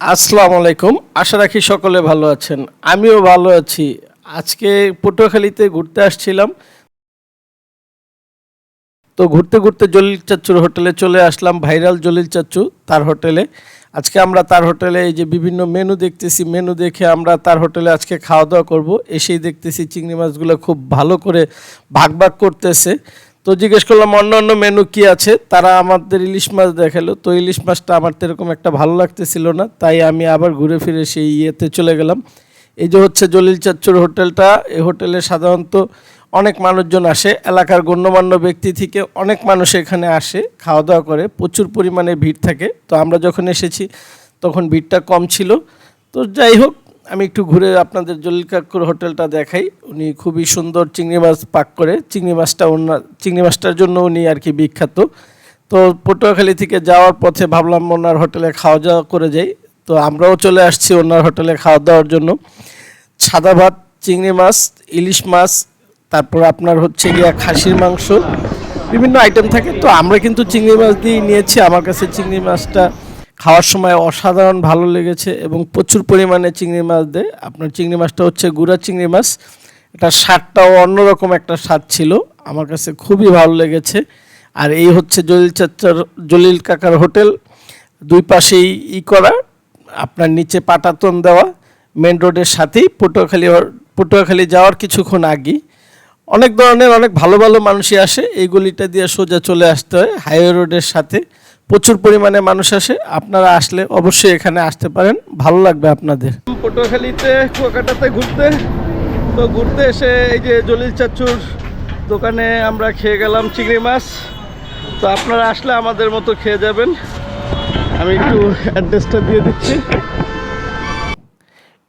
আসসালামু আলাইকুম। আশা রাখি সকলে ভালো আছেন। আমিও ভালো আছি। আজকে পটুয়াখালীতে ঘুরতে আসছিলাম। তো ঘুরতে ঘুরতে জলিল চাচ্চুর হোটেলে চলে আসলাম, ভাইরাল জলিল চাচ্চু তার হোটেলে। আজকে আমরা তার হোটেলে এই যে বিভিন্ন মেনু দেখতেছি, মেনু দেখে আমরা তার হোটেলে আজকে খাওয়া দাওয়া করব। এসেই দেখতেছি চিংড়ি মাছগুলো খুব ভালো করে ভাগ ভাগ করতেছে। তো জিজ্ঞেস করলাম অন্য অন্য মেনু কি আছে? তারা আমাদের ইলিশ মাছ দেখাল। তো ইলিশ মাছটা আমার তো এরকম একটা ভালো লাগতেছিল না, তাই আমি আবার ঘুরে ফিরে সেই ইয়েতে চলে গেলাম। এই যে হচ্ছে জলিল চাচ্চুর হোটেলটা, এই হোটেলে সাধারণত অনেক মানুষজন আসে, এলাকার গণ্যমান্য ব্যক্তি থেকে অনেক মানুষ এখানে আসে খাওয়া দাওয়া করে, প্রচুর পরিমাণে ভিড় থাকে। তো আমরা যখন এসেছি, তখন ভিড়টা কম ছিল। তো যাই হোক আমি একটু ঘুরে আপনাদের জলিল কাকুর হোটেলটা দেখাই। উনি খুবই সুন্দর চিংড়ি মাছ পাক করে। চিংড়ি মাছটা ওনার চিংড়ি মাছটার জন্য উনি আর কি বিখ্যাত। তো পটুয়াখালী থেকে যাওয়ার পথে ভাবলাম ওনার হোটেলে খাওয়া দাওয়া করে যাই। তো আমরাও চলে আসছি ওনার হোটেলে খাওয়া দাওয়ার জন্য। সাদা ভাত, চিংড়ি মাছ, ইলিশ মাছ, তারপর আপনার হচ্ছে গিয়া খাসির মাংস। বিভিন্ন আইটেম থাকে। তো আমরা কিন্তু চিংড়ি মাছ দিয়েই নিয়েছি। আমার কাছে চিংড়ি মাছটা খাওয়ার সময় অসাধারণ ভালো লেগেছে এবং প্রচুর পরিমাণে চিংড়ি মাছ দেয় আপনার চিংড়ি মাছটা হচ্ছে গুড়া চিংড়ি মাছ। এটা স্বাদটাও অন্যরকম একটা স্বাদ ছিল। আমার কাছে খুবই ভালো লেগেছে। আর এই হচ্ছে জলিল চাচার, জলিল কাকার হোটেল। দুই পাশেই ই করা, আপনার নিচে পাটাতন দেওয়া। মেন রোডের সাথেই পটুয়াখালী পটুয়াখালী যাওয়ার কিছুক্ষণ আগেই। অনেক ধরনের অনেক ভালো ভালো মানুষই আসে। এই গলিটা দিয়ে সোজা চলে আসতে হয় হাইওয়ে রোডের সাথে। প্রচুর পরিমাণে মানুষ আসে। আপনারা আসলে অবশ্যই এখানে আসতে পারেন। ভালো লাগবে আপনাদের। পটুয়াখালীতে কুয়াকাটাতে ঘুরতে। তো ঘুরতে এসে এই যে জলিল চাচুর দোকানে আমরা খেয়ে গেলাম চিংড়ি মাছ। তো আপনারা আসলে আমাদের মতো খেয়ে যাবেন। আমি একটু অ্যাড্রেসটা দিয়ে দিচ্ছি।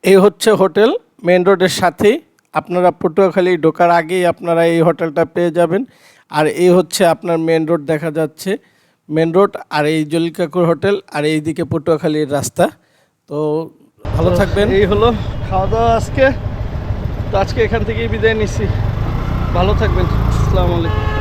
এই হচ্ছে হোটেল মেন রোডের সাথেই। আপনারা পটুয়াখালী ঢোকার আগেই আপনারা এই হোটেলটা পেয়ে যাবেন। আর এই হচ্ছে আপনার মেন রোড দেখা যাচ্ছে। মেন রোড আর এই জলিল কাকুর হোটেল আর এইদিকে পটুয়াখালীর রাস্তা। তো ভালো থাকবেন। এই হলো খাওয়া দাওয়া আজকে। তো আজকে এখান থেকেই বিদায় নিচ্ছি ভালো থাকবেন। আসসালামু আলাইকুম।